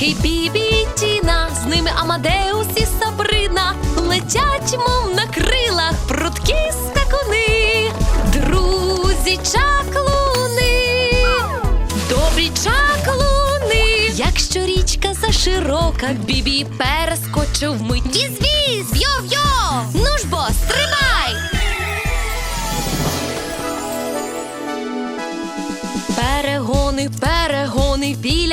Бібі і з ними Амадеус і Сабрина летять, мов на крилах, прудкі скакуни, друзі чаклуни, добрі чаклуни. Якщо річка заширока, Бібі перескочив мить. Віз-віз,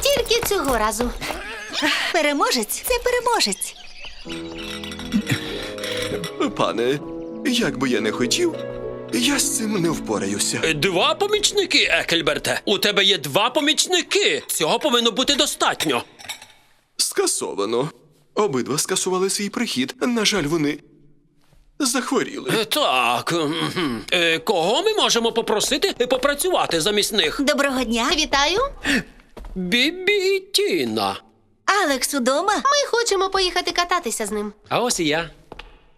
Тільки цього разу. Переможець це переможець. Пане, як би я не хотів, я з цим не впораюся. Е, Два помічники, Екельберте. У тебе є два помічники. Цього повинно бути достатньо. Скасовано. Обидва скасували свій прихід. На жаль, вони захворіли. Е, Так. Е, Кого ми можемо попросити попрацювати замість них? Доброго дня. Вітаю. Бібі і Тіна. Алекс удома? Ми хочемо поїхати кататися з ним. А ось і я.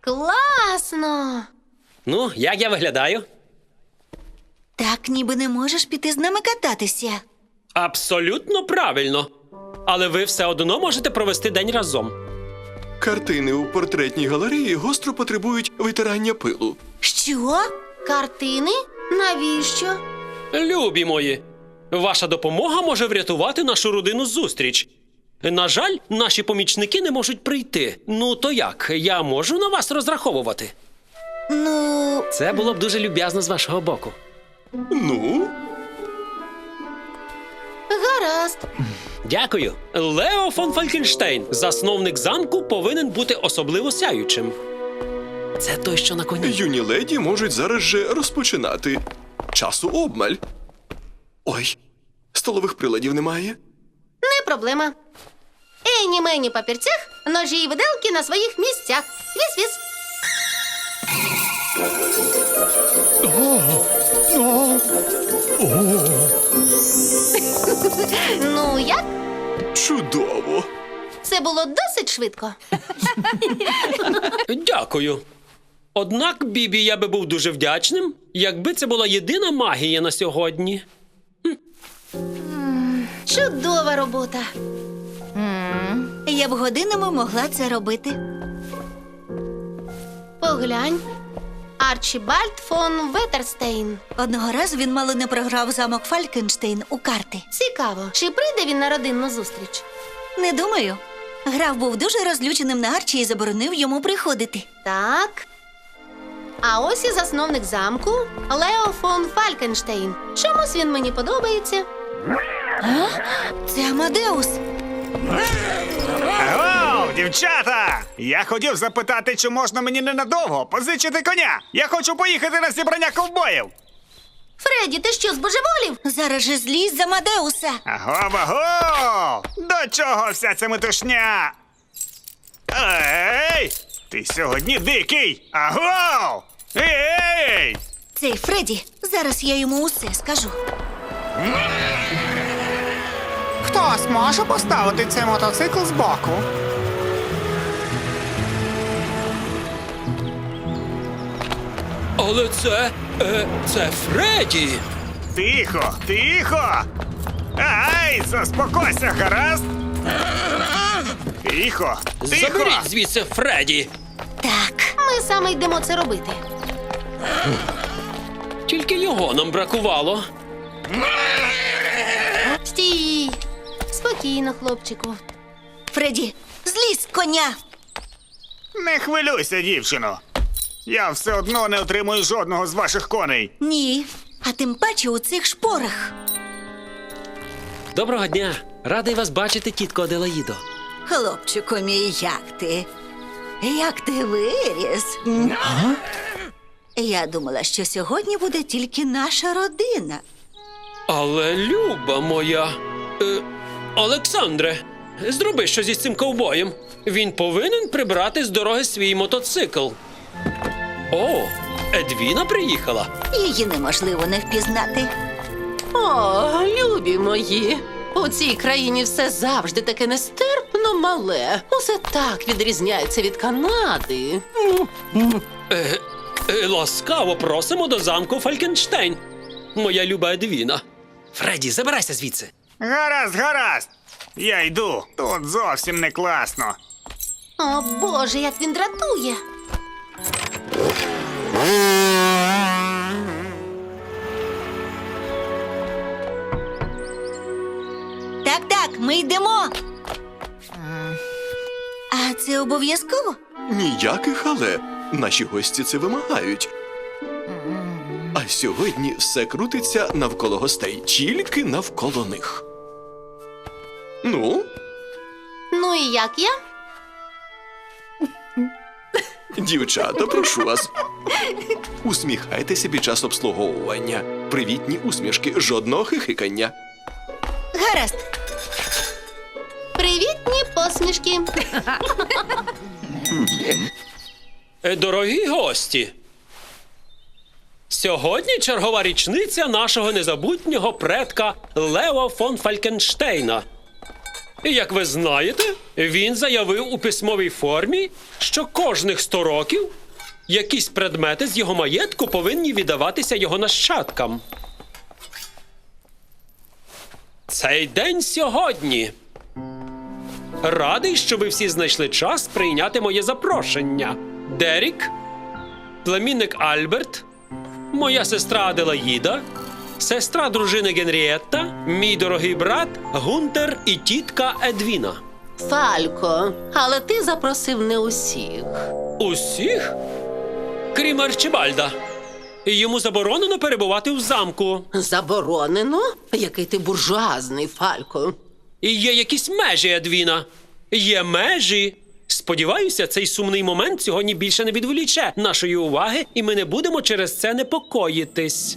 Класно. Ну, як я виглядаю? Так, ніби не можеш піти з нами кататися. Абсолютно правильно. Але ви все одно можете провести день разом. Картини у портретній галереї гостро потребують витирання пилу. Що? Картини? Навіщо? Любі мої, ваша допомога може врятувати нашу родину зустріч. На жаль, наші помічники не можуть прийти. Ну то як? Я можу на вас розраховувати? Ну, Це було б дуже люб'язно з вашого боку. Ну, Гаразд. Дякую. Лео фон Фалькенштейн, засновник замку, повинен бути особливо сяючим. Це той, що на коні. юні леді можуть зараз же розпочинати. Часу обмаль. Ой, столових приладів немає. Не проблема. Ені мені папірцях, ножі і виделки на своїх місцях. Віз-віз. Ну як? Чудово. Це було досить швидко. Дякую. Однак, Бібі, я би був дуже вдячним, якби це була єдина магія на сьогодні. Чудова робота. я б годинами могла це робити. Поглянь. Арчібальд фон Ветерстейн. Одного разу він мало не програв замок Фалькенштейн у карти. Цікаво, чи прийде він на родинну зустріч? Не думаю. Граф був дуже розлюченим на Арчі і заборонив йому приходити. Так. А ось і засновник замку Лео фон Фалькенштейн. Чомусь він мені подобається. Це Амадеус. Аго, дівчата! Я хотів запитати, чи можна мені ненадовго позичити коня. Я хочу поїхати на зібрання ковбоїв. Фредді, ти що, збожеволів? Зараз же злізь з Амадеуса. Аго, аго! До чого вся ця метушня? Ей! Ти сьогодні дикий! Аго! Ей! Цей Фредді, зараз я йому усе скажу. Хтось може поставити цей мотоцикл збоку? Але це. Е, це Фредді. Тихо, тихо! Ай, заспокойся, гаразд! Тихо, тихо! Заберіть звідси Фредді. Так, Ми саме йдемо це робити. Тільки його нам бракувало. Стій! Спокійно, хлопчику. Фредді, злізь з коня. Не хвилюйся, дівчино. Я все одно не отримую жодного з ваших коней. Ні. А тим паче у цих шпорах. Доброго дня! Радий вас бачити, тітко Аделаїдо. Хлопчику мій, як ти? Як ти виріс? Я думала, що сьогодні буде тільки наша родина. Але люба моя. Е, Олександре, зроби щось із цим ковбоєм. Він повинен прибрати з дороги свій мотоцикл. О, Едвіна приїхала. Її неможливо не впізнати. О, любі мої. У цій країні все завжди таке нестерпно мале. Усе так відрізняється від Канади. Е, е, ласкаво просимо до замку Фалькенштейн. Моя люба Едвіна. Фредді, забирайся звідси. Гаразд, гаразд. Я йду. Тут зовсім не класно. О, Боже, як він дратує. Так, так, ми йдемо. А це обов'язково? Ніяких але. Наші гості це вимагають. А сьогодні все крутиться навколо гостей, тільки навколо них. Ну, Ну і як я? Дівчата, прошу вас. Усміхайтеся під час обслуговування. Привітні усмішки, жодного хихикання. Гаразд. Привітні посмішки. Е, Дорогі гості. Сьогодні чергова річниця нашого незабутнього предка Лео фон Фалькенштейна. Як ви знаєте, він заявив у письмовій формі, що кожних 100 років якісь предмети з його маєтку повинні віддаватися його нащадкам. Цей день сьогодні. Радий, що ви всі знайшли час прийняти моє запрошення. Дерік, племінник Альберт, моя сестра Аделаїда, сестра дружини Генрієтта, мій дорогий брат Гунтер і тітка Едвіна. Фалько, але ти запросив не усіх. Усіх? Крім Арчибальда. Йому заборонено перебувати в замку. Заборонено? Який ти буржуазний, Фалько. І є якісь межі, Едвіна. Є межі. Сподіваюся, цей сумний момент сьогодні більше не відволіче нашої уваги, і ми не будемо через це непокоїтись.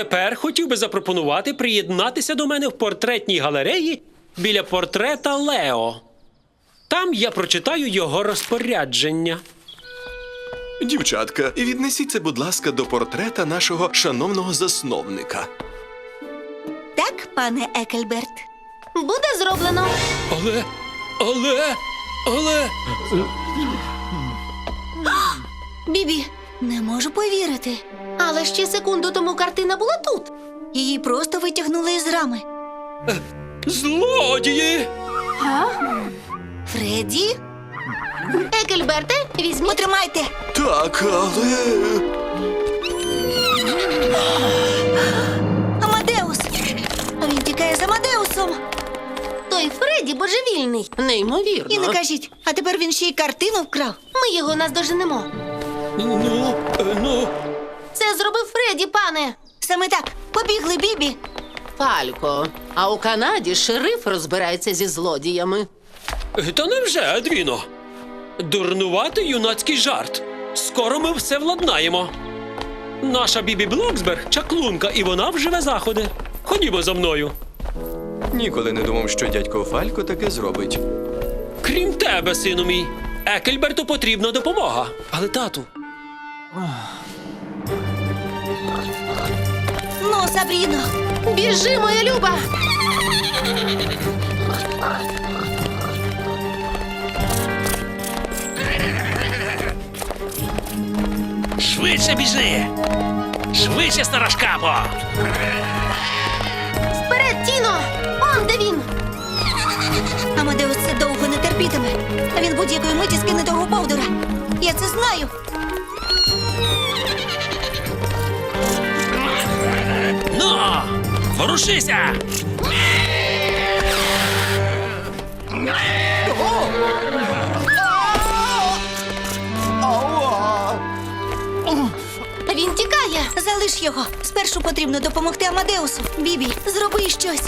Тепер хотів би запропонувати приєднатися до мене в портретній галереї біля портрета Лео. Там я прочитаю його розпорядження. Дівчатка, віднесіться, будь ласка, до портрета нашого шановного засновника. Так, пане Екельберт. Буде зроблено. Але, але, але. Бібі, не можу повірити. Але ще секунду тому картина була тут. Її просто витягнули із рами. Злодії! Фредді, Екельберте, візьміть. потримайте. Так, але. Амадеус. Він тікає з Амадеусом. Той Фредді божевільний. Неймовірно. І не кажіть, а тепер він ще й картину вкрав. Ми його наздоженемо. Ну, е, ну. Це зробив Фредді, пане. Саме так. Побігли, Бібі. Фалько. А у Канаді шериф розбирається зі злодіями. Та невже, Едвіно? Дурнуватий юнацький жарт. Скоро ми все владнаємо. Наша Бібі Блоксберг чаклунка, і вона вживе заходи. Ходімо за мною. Ніколи не думав, що дядько Фалько таке зробить. Крім тебе, сину мій, Екельберту потрібна допомога. Але тату, Ну, Сабріно. Біжи, моя люба. Швидше біжи! Швидше, стара шкапо! Вперед, Тіно! Он де він! Амадеус. робитиме. А він будь-якої миті скине того повдура. Я це знаю. Ну, ворушися! Він тікає. Залиш його. Спершу потрібно допомогти Амадеусу. Бібі, зроби щось.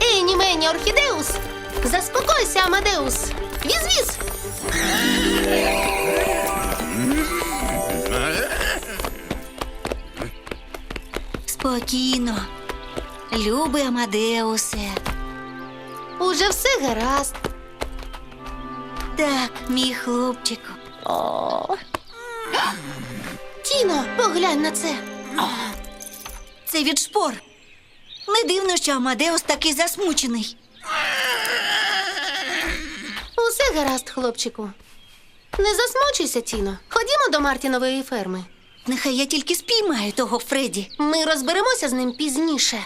Ені мені орхідеус. Заспокойся, Амадеус. Віз-віз. Спокійно. Любий Амадеусе. Уже все гаразд. Так, мій хлопчику. Тіно, поглянь на це. Це від шпор. Не дивно, що Амадеус такий засмучений. Усе гаразд, хлопчику. Не засмучуйся, Тіно. Ходімо до Мартінової ферми. Нехай я тільки спіймаю того Фредді. Ми розберемося з ним пізніше.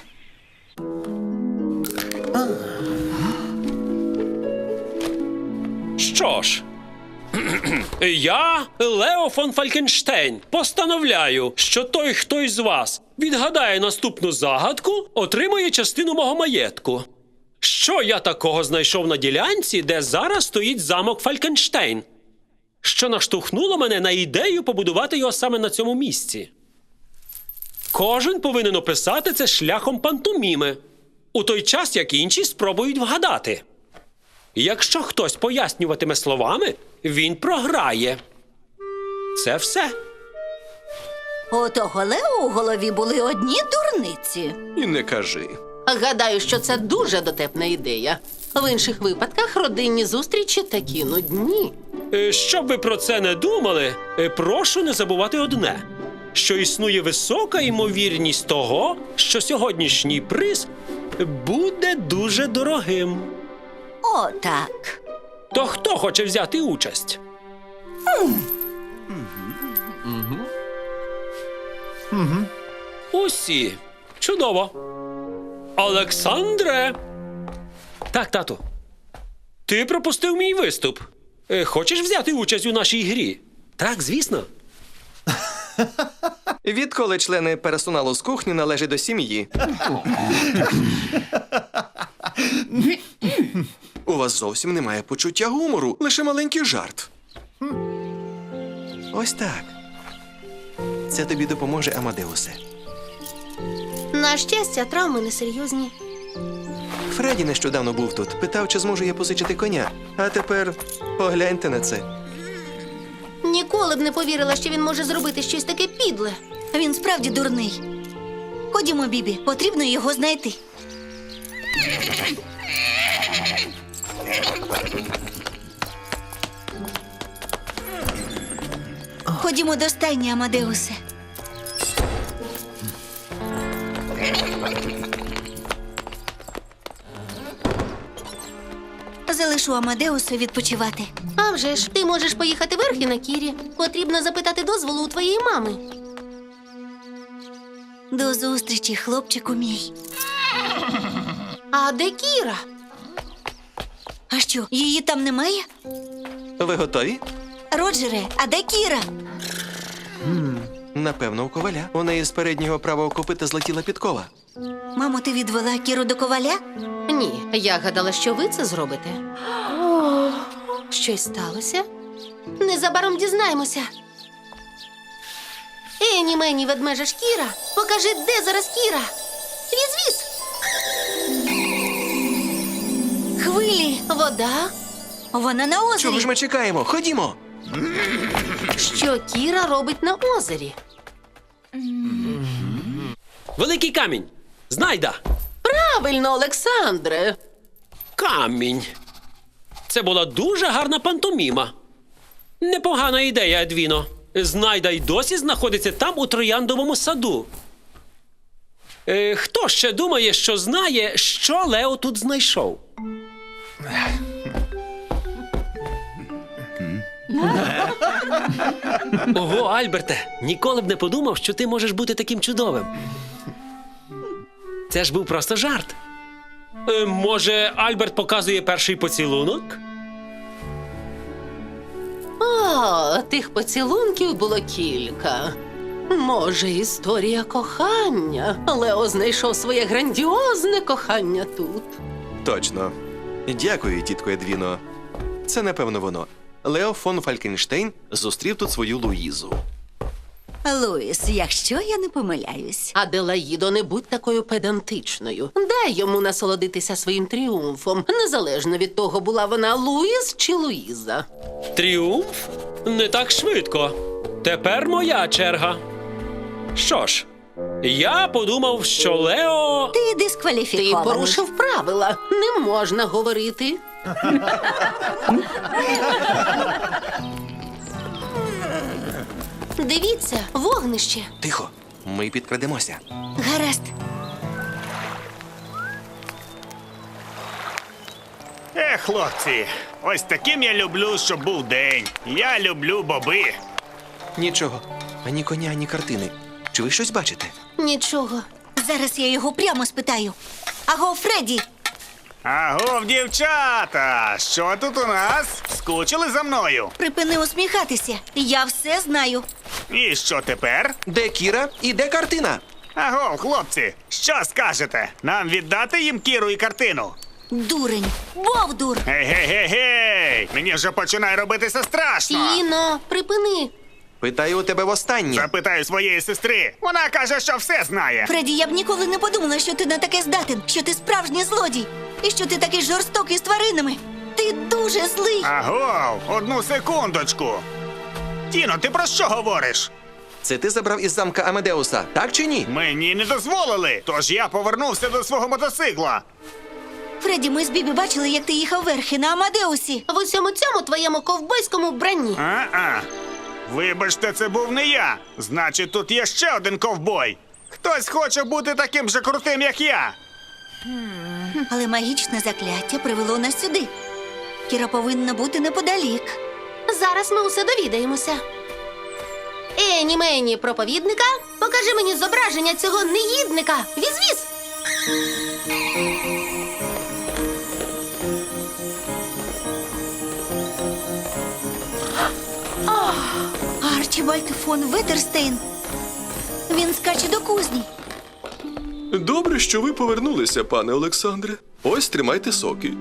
Що ж, я, Лео фон Фалькенштейн, постановляю, що той, хто із вас відгадає наступну загадку, отримає частину мого маєтку. Що я такого знайшов на ділянці, де зараз стоїть замок Фалькенштейн? Що наштовхнуло мене на ідею побудувати його саме на цьому місці? Кожен повинен описати це шляхом пантоміми, у той час як інші спробують вгадати. Якщо хтось пояснюватиме словами, він програє. Це все. У того Лео у голові були одні дурниці. І не кажи. Гадаю, що це дуже дотепна ідея. В інших випадках родинні зустрічі такі нудні. Е, Щоб ви про це не думали, е, прошу не забувати одне: що існує висока ймовірність того, що сьогоднішній приз буде дуже дорогим. О, так. То хто хоче взяти участь? Усі. Чудово. Олександре. Так, тату. Ти пропустив мій виступ. Е, Хочеш взяти участь у нашій грі? Так, звісно. Відколи члени персоналу з кухні належать до сім'ї. У вас зовсім немає почуття гумору, лише маленький жарт. Ось так. Це тобі допоможе Амадеусе. На щастя, травми несерйозні. Фредді нещодавно був тут, питав, чи зможу я позичити коня. А тепер погляньте на це. Ніколи б не повірила, що він може зробити щось таке підле. Він справді дурний. Ходімо, Бібі, потрібно його знайти. Ходімо до стайні, Амадеусе. Залишу Амадеуса відпочивати. А вже ж, ти можеш поїхати верхи на Кірі. Потрібно запитати дозволу у твоєї мами. До зустрічі, хлопчику мій. А де Кіра? А що, її там немає? Ви готові? Роджере, а де Кіра? Напевно, у коваля. У неї з переднього правого копита злетіла підкова. Мамо, ти відвела Кіру до коваля? Ні, я гадала, що ви це зробите. Щось сталося? Незабаром дізнаємося. Ені мені ведмежа шкіра. Покажи, де зараз Кіра. Віз-віз. Хвилі, Вода. вона на озері. Чого ж ми чекаємо? Ходімо! Що Кіра робить на озері? Великий камінь. Знайда. Правильно, Олександре. Камінь. Це була дуже гарна пантоміма. Непогана ідея, Едвіно. Знайда й досі знаходиться там у трояндовому саду. Е, хто ще думає, що знає, що Лео тут знайшов? Ого, Альберте, ніколи б не подумав, що ти можеш бути таким чудовим. Це ж був просто жарт. Е, може, Альберт показує перший поцілунок? О, тих поцілунків було кілька. Може, історія кохання. Лео знайшов своє грандіозне кохання тут. Точно. Дякую, тітко Едвіно. Це напевно воно. Лео фон Фалькенштейн зустрів тут свою Луїзу. Луїс, якщо я не помиляюсь. Аделаїдо, не будь такою педантичною. Дай йому насолодитися своїм тріумфом, незалежно від того, була вона Луїз чи Луїза. Тріумф? Не так швидко. Тепер моя черга. Що ж, я подумав, що Лео. Ти Ти дискваліфікований. порушив правила. Не можна говорити. Дивіться, вогнище. Тихо, ми підкрадемося. Гаразд. Е, хлопці, ось таким я люблю, щоб був день. Я люблю боби. Нічого, ані коня, ані картини. Чи ви щось бачите? Нічого. Зараз я його прямо спитаю. Аго, Фредді, Агов, дівчата! Що тут у нас? Скучили за мною? припини усміхатися. Я все знаю. І що тепер? Де Кіра і де картина? Агов, хлопці, що скажете? Нам віддати їм кіру і картину? Дурень, бовдур. Гей-гей-гей-гей! Мені вже починає робитися страшно. Тіно, припини. Питаю у тебе востаннє. Запитаю своєї сестри. Вона каже, що все знає. Фредді, я б ніколи не подумала, що ти на таке здатен, що ти справжній злодій, і що ти такий жорстокий з тваринами. Ти дуже злий. Агов, одну секундочку. Тіно, ти про що говориш? Це ти забрав із замка Амедеуса, так чи ні? Мені не дозволили, тож я повернувся до свого мотоцикла. Фредді, ми з Бібі бачили, як ти їхав верхи на Амадеусі. В усьому цьому твоєму ковбойському вбранні. А-а. Вибачте, це був не я. Значить, тут є ще один ковбой. Хтось хоче бути таким же крутим, як я. Але магічне закляття привело нас сюди. Кіра повинна бути неподалік. Зараз ми усе довідаємося. Ені мені проповідника, покажи мені зображення цього негідника. Віз-віз! Арчібальд фон Ветерстейн. Він скаче до кузні. Добре, що ви повернулися, пане Олександре. Ось тримайте соки: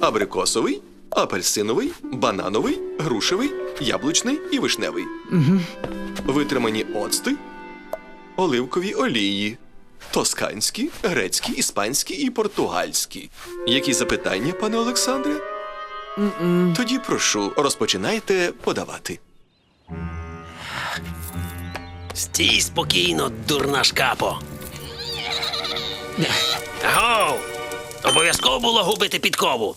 абрикосовий, апельсиновий, банановий, грушевий, яблучний і вишневий. Угу. Витримані оцти, оливкові олії, тосканські, грецькі, іспанські і португальські. Які запитання, пане Олександре? Тоді прошу, розпочинайте подавати. Стій спокійно, дурна шкапо. Агов! Обов'язково було губити підкову.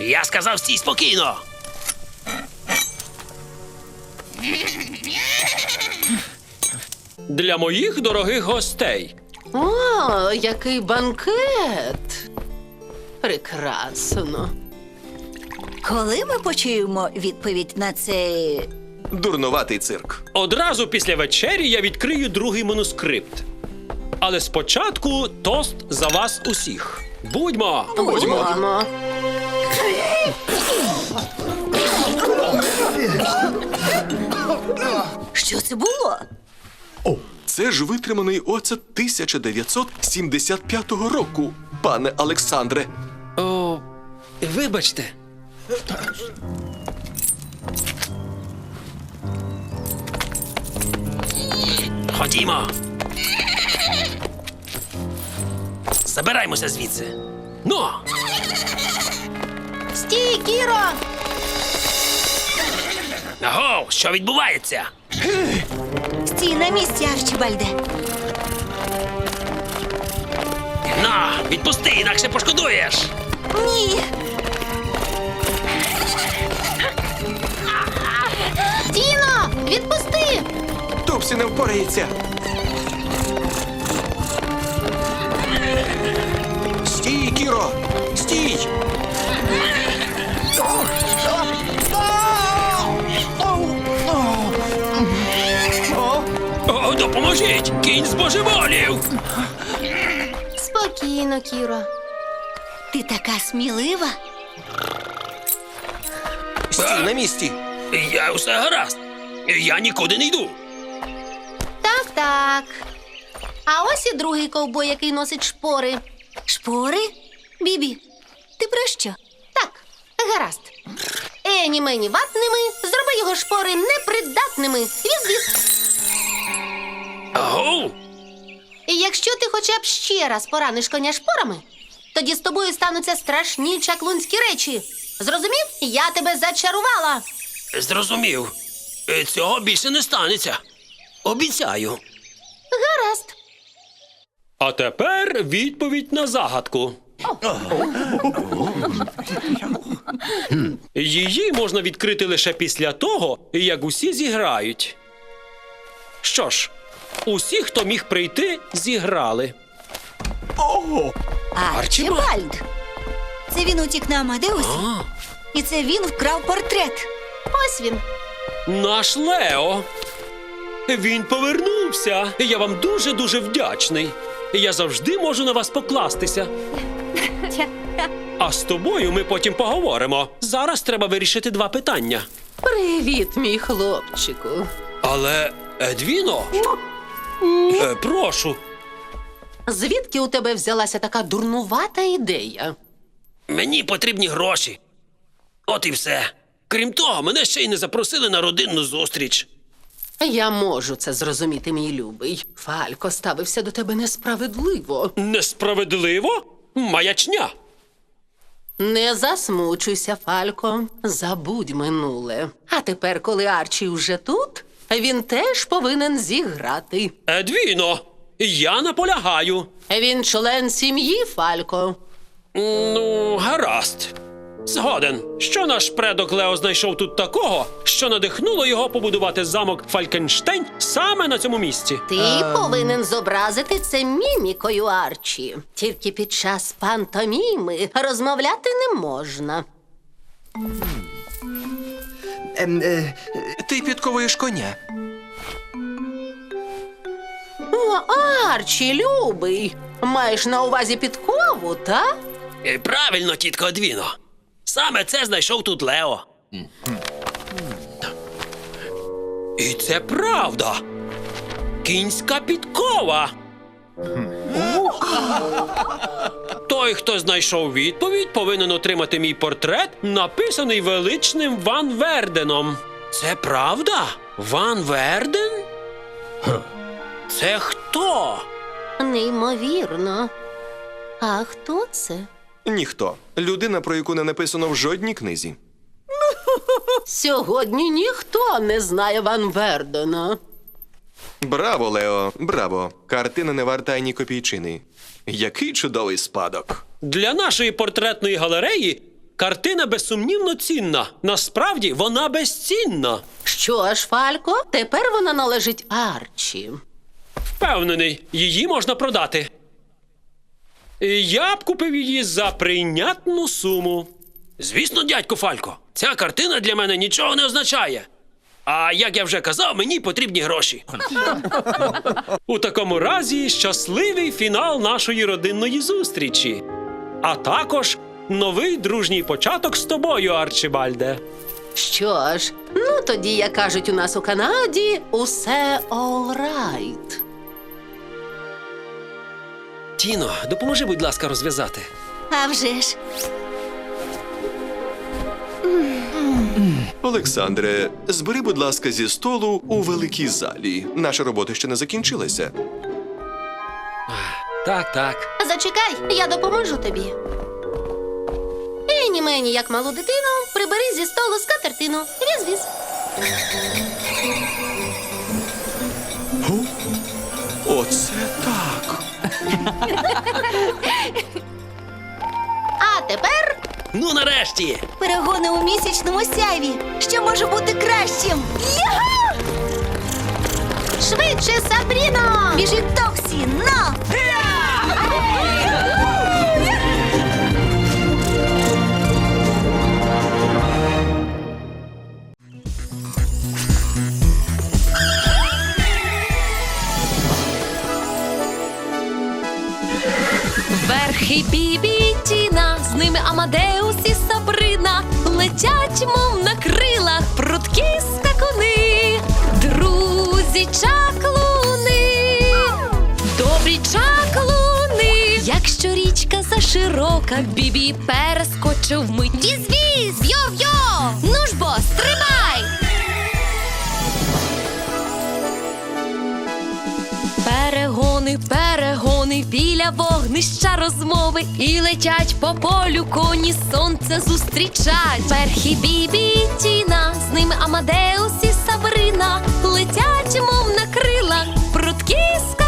Я сказав стій спокійно. Для моїх дорогих гостей. О, який банкет! Прекрасно. Коли ми почуємо відповідь на цей Дурнуватий цирк. Одразу після вечері я відкрию другий манускрипт. Але спочатку тост за вас усіх. Будьмо! Будьмо. що це було? Це ж витриманий оцет 1975 року, пане Олександре. О, вибачте. Ходімо. Забираймося звідси. Ну, Стій, Кіро! агов, що відбувається? Стій на місці, Арчібальде. На, відпусти, інакше пошкодуєш. Ні. Тіно! Відпусти! Тупсі не впорається. Стій, Кіро! Стій! О, допоможіть! Кінь збожеволів! Спокійно, Кіро. Ти така смілива. Стій на місці. Я усе гаразд. Я нікуди не йду. Так, так. А ось і другий ковбой, який носить шпори. Шпори? Бібі, ти про що? Так, гаразд. Ені мені ватними, зроби його шпори непридатними. Віз-віз. Агоу! І якщо ти хоча б ще раз пораниш коня шпорами, тоді з тобою стануться страшні чаклунські речі. Зрозумів? Я тебе зачарувала. Зрозумів. Е, Цього більше не станеться. Обіцяю. Гаразд. А тепер відповідь на загадку. Її можна відкрити лише після того, як усі зіграють. Що ж, усі, хто міг прийти, зіграли. Арчибальд. Це він утік на Амадеусі. І це він вкрав портрет. Ось він. Наш Лео. Він повернувся. Я вам дуже дуже вдячний. Я завжди можу на вас покластися. А з тобою ми потім поговоримо. Зараз треба вирішити два питання. Привіт, мій хлопчику. Але Едвіно, е, прошу, Звідки у тебе взялася така дурнувата ідея? Мені потрібні гроші. От і все. Крім того, мене ще й не запросили на родинну зустріч. Я можу це зрозуміти, мій любий. Фалько ставився до тебе несправедливо. несправедливо? Маячня. Не засмучуйся, Фалько. Забудь минуле. А тепер, коли Арчі вже тут, він теж повинен зіграти. Едвіно, я наполягаю. Він член сім'ї, Фалько. Ну, гаразд. Згоден, що наш предок Лео знайшов тут такого, що надихнуло його побудувати замок Фалькенштейн саме на цьому місці. Ти повинен зобразити це мімікою Арчі. Тільки під час пантоміми розмовляти не можна. Ем, е, ти підковуєш коня. О, Арчі, любий. Маєш на увазі підкову, та? Е, Правильно, тітко Адвіно. Саме це знайшов тут Лео. І це правда. Кінська підкова. Той, хто знайшов відповідь, повинен отримати мій портрет, написаний величним Ван Верденом. Це правда? Ван Верден? Це хто? Неймовірно. А хто це? Ніхто. Людина, про яку не написано в жодній книзі. Сьогодні ніхто не знає Ван Вердена. Браво, Лео, браво. Картина не варта ні копійчини. Який чудовий спадок. Для нашої портретної галереї картина безсумнівно цінна. Насправді вона безцінна. Що ж, Фалько, тепер вона належить Арчі. Впевнений, її можна продати. І Я б купив її за прийнятну суму. Звісно, дядько Фалько, ця картина для мене нічого не означає. А як я вже казав, мені потрібні гроші. У такому разі щасливий фінал нашої родинної зустрічі. А також новий дружній початок з тобою, Арчибальде. Що ж, ну тоді, як кажуть у нас у Канаді, усе all Тіно, допоможи, будь ласка, розв'язати. А вже ж. Олександре, збери, будь ласка, зі столу у великій залі. Наша робота ще не закінчилася. Так, так. Зачекай, я допоможу тобі. Ені мені, як малу дитину, прибери зі столу скатертину. Віз-віз. Оце так. А тепер Ну, нарешті. Перегони у місячному сяйві. Що може бути кращим? Яга! швидше, Сабріно! Біжить Токсі, на! Верхи бібі ті нас Амадеус і Сабрина летять, мов на крилах, прудкі скакуни, друзі чаклуни, добрі чаклуни. Якщо річка заширока, бібі перескочив мить. Віз-віз, йо-йо! Ну ж бо, стрибай! біля вогнища розмови і летять по полю коні сонце зустрічать. Перхі бібі і тіна, з ними Амадеус і Сабрина летять, мов на крила, прудкі